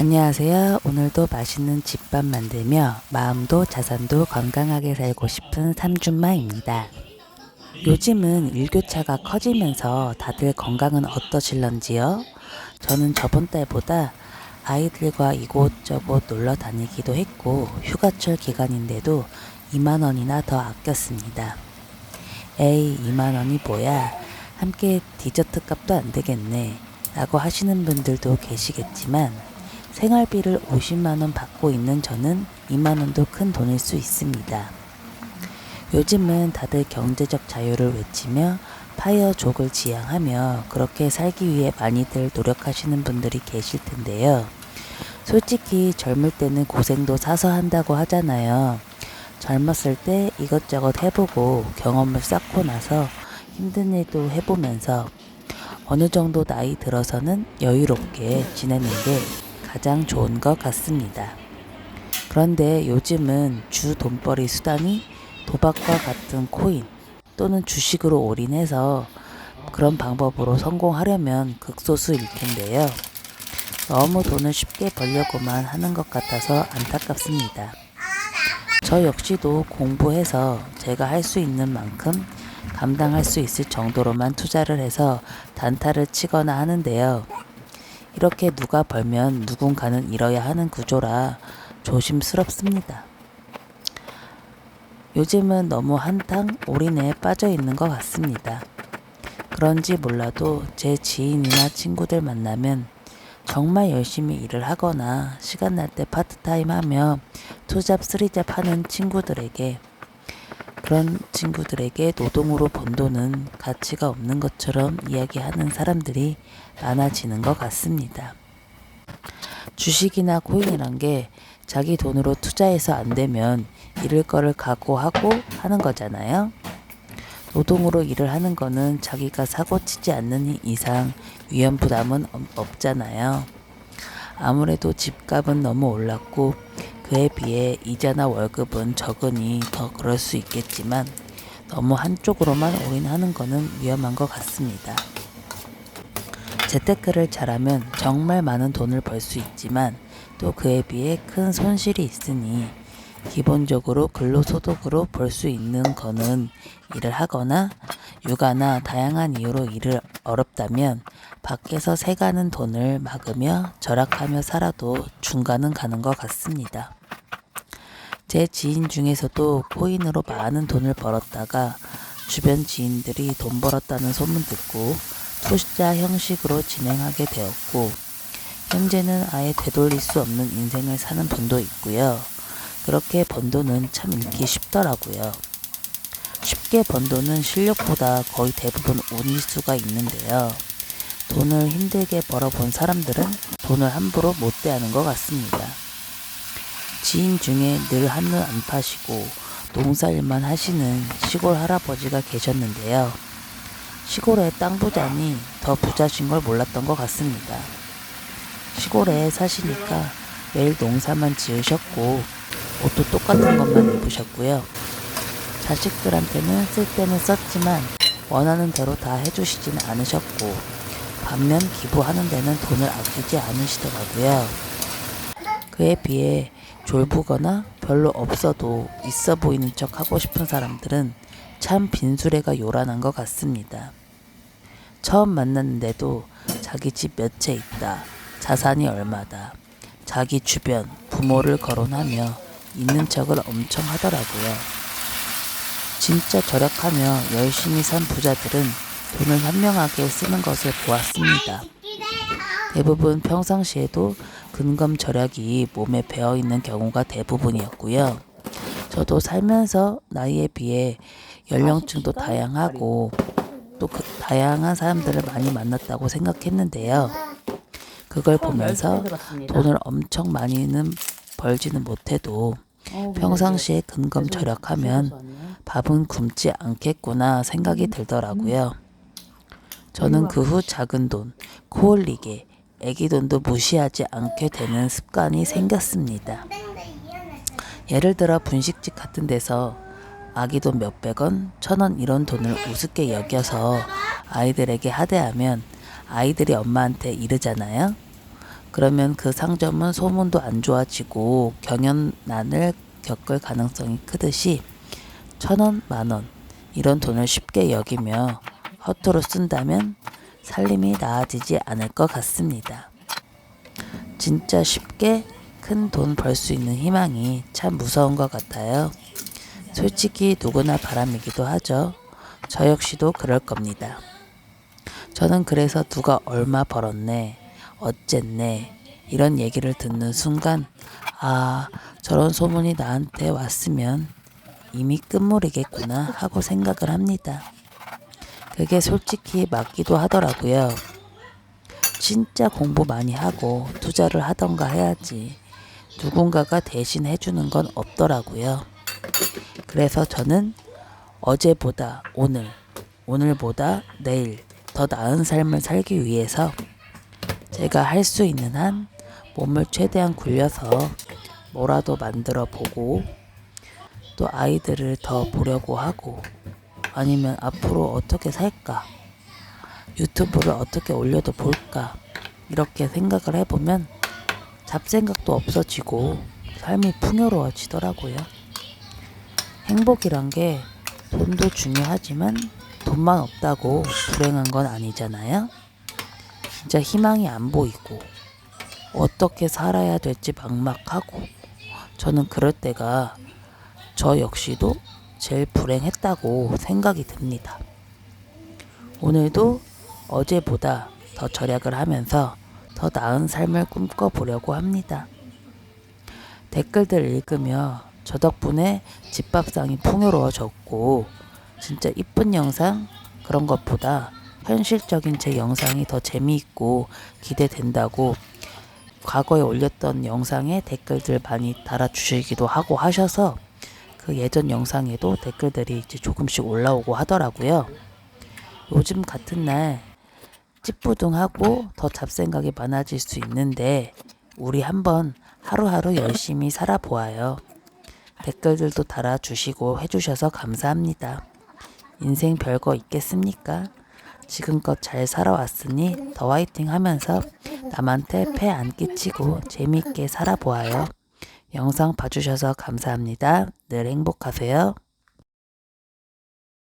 안녕하세요. 오늘도 맛있는 집밥 만들며 마음도 자산도 건강하게 살고 싶은 삼준마입니다. 요즘은 일교차가 커지면서 다들 건강은 어떠실런지요? 저는 저번 달보다 아이들과 이곳저곳 놀러 다니기도 했고 휴가철 기간인데도 2만 원이나 더 아꼈습니다. 에이 2만 원이 뭐야? 함께 디저트 값도 안 되겠네. 라고 하시는 분들도 계시겠지만 생활비를 50만 원 받고 있는 저는 2만 원도 큰 돈일 수 있습니다. 요즘은 다들 경제적 자유를 외치며 파이어족을 지향하며 그렇게 살기 위해 많이들 노력하시는 분들이 계실 텐데요. 솔직히 젊을 때는 고생도 사서 한다고 하잖아요. 젊었을 때 이것저것 해보고 경험을 쌓고 나서 힘든 일도 해보면서 어느 정도 나이 들어서는 여유롭게 지내는 게 가장 좋은 것 같습니다. 그런데 요즘은 주 돈벌이 수단이 도박과 같은 코인 또는 주식으로 올인해서 그런 방법으로 성공하려면 극소수일 텐데요. 너무 돈을 쉽게 벌려고만 하는 것 같아서 안타깝습니다. 저 역시도 공부해서 제가 할 수 있는 만큼 감당할 수 있을 정도로만 투자를 해서 단타를 치거나 하는데요. 이렇게 누가 벌면 누군가는 잃어야 하는 구조라 조심스럽습니다. 요즘은 너무 한탕 올인에 빠져 있는 것 같습니다. 그런지 몰라도 제 지인이나 친구들 만나면 정말 열심히 일을 하거나 시간 날 때 파트타임 하며 투잡 쓰리잡 하는 친구들에게 그런 친구들에게 노동으로 번 돈은 가치가 없는 것처럼 이야기하는 사람들이 많아지는 것 같습니다. 주식이나 코인이란 게 자기 돈으로 투자해서 안 되면 잃을 거를 각오하고 하는 거잖아요. 노동으로 일을 하는 거는 자기가 사고 치지 않는 이상 위험 부담은 없잖아요. 아무래도 집값은 너무 올랐고 그에 비해 이자나 월급은 적으니 더 그럴 수 있겠지만 너무 한쪽으로만 올인하는 거는 위험한 것 같습니다. 재테크를 잘하면 정말 많은 돈을 벌 수 있지만 또 그에 비해 큰 손실이 있으니 기본적으로 근로소득으로 벌 수 있는 거는 일을 하거나 육아나 다양한 이유로 일을 어렵다면 밖에서 새가는 돈을 막으며 절약하며 살아도 중간은 가는 것 같습니다. 제 지인 중에서도 코인으로 많은 돈을 벌었다가 주변 지인들이 돈 벌었다는 소문 듣고 투자 형식으로 진행하게 되었고 현재는 아예 되돌릴 수 없는 인생을 사는 분도 있고요. 그렇게 번 돈은 참 읽기 쉽더라고요. 쉽게 번 돈은 실력보다 거의 대부분 운일 수가 있는데요. 돈을 힘들게 벌어본 사람들은 돈을 함부로 못 대하는 것 같습니다. 지인 중에 늘 한눈 안 파시고 농사일만 하시는 시골 할아버지가 계셨는데요. 시골의 땅 부자니 더 부자신 걸 몰랐던 것 같습니다. 시골에 사시니까 매일 농사만 지으셨고 옷도 똑같은 것만 입으셨고요. 자식들한테는 쓸 때는 썼지만 원하는 대로 다 해주시진 않으셨고 반면 기부하는 데는 돈을 아끼지 않으시더라고요. 그에 비해 졸부거나 별로 없어도 있어 보이는 척 하고 싶은 사람들은 참 빈수레가 요란한 것 같습니다. 처음 만났는데도 자기 집 몇 채 있다. 자산이 얼마다. 자기 주변 부모를 거론하며 있는 척을 엄청 하더라고요. 진짜 절약하며 열심히 산 부자들은 돈을 현명하게 쓰는 것을 보았습니다. 대부분 평상시에도 근검 절약이 몸에 배어 있는 경우가 대부분이었고요. 저도 살면서 나이에 비해 연령층도 다양하고 또 그 다양한 사람들을 많이 만났다고 생각했는데요. 그걸 보면서 돈을 엄청 많이는 벌지는 못해도 평상시에 근검 절약하면 밥은 굶지 않겠구나 생각이 들더라고요. 저는 그 후 작은 돈, 코 올리게, 애기 돈도 무시하지 않게 되는 습관이 생겼습니다. 예를 들어 분식집 같은 데서 아기 돈 몇백 원, 천 원 이런 돈을 우습게 여겨서 아이들에게 하대하면 아이들이 엄마한테 이르잖아요. 그러면 그 상점은 소문도 안 좋아지고 경연난을 겪을 가능성이 크듯이 천 원, 만 원, 이런 돈을 쉽게 여기며 허투루 쓴다면 살림이 나아지지 않을 것 같습니다. 진짜 쉽게 큰 돈 벌 수 있는 희망이 참 무서운 것 같아요. 솔직히 누구나 바람이기도 하죠. 저 역시도 그럴 겁니다. 저는 그래서 누가 얼마 벌었네, 어쨌네, 이런 얘기를 듣는 순간, 아, 저런 소문이 나한테 왔으면 이미 끝물이겠구나 하고 생각을 합니다. 그게 솔직히 맞기도 하더라고요. 진짜 공부 많이 하고 투자를 하던가 해야지. 누군가가 대신 해주는 건 없더라고요. 그래서 저는 어제보다 오늘, 오늘보다 내일 더 나은 삶을 살기 위해서 제가 할 수 있는 한 몸을 최대한 굴려서 뭐라도 만들어 보고 또 아이들을 더 보려고 하고 아니면 앞으로 어떻게 살까 유튜브를 어떻게 올려도 볼까 이렇게 생각을 해보면 잡생각도 없어지고 삶이 풍요로워지더라고요. 행복이란 게 돈도 중요하지만 돈만 없다고 불행한 건 아니잖아요. 진짜 희망이 안 보이고 어떻게 살아야 될지 막막하고 저는 그럴 때가 저 역시도 제일 불행했다고 생각이 듭니다. 오늘도 어제보다 더 절약을 하면서 더 나은 삶을 꿈꿔보려고 합니다. 댓글들 읽으며 저 덕분에 집밥상이 풍요로워졌고 진짜 이쁜 영상 그런 것보다 현실적인 제 영상이 더 재미있고 기대된다고 과거에 올렸던 영상에 댓글들 많이 달아주시기도 하고 하셔서 그 예전 영상에도 댓글들이 이제 조금씩 올라오고 하더라고요. 요즘 같은 날 찌뿌둥하고 더 잡생각이 많아질 수 있는데 우리 한번 하루하루 열심히 살아보아요. 댓글들도 달아주시고 해주셔서 감사합니다. 인생 별거 있겠습니까? 지금껏 잘 살아왔으니 더 화이팅 하면서 남한테 폐 안 끼치고 재미있게 살아보아요. 영상 봐주셔서 감사합니다. 늘 행복하세요.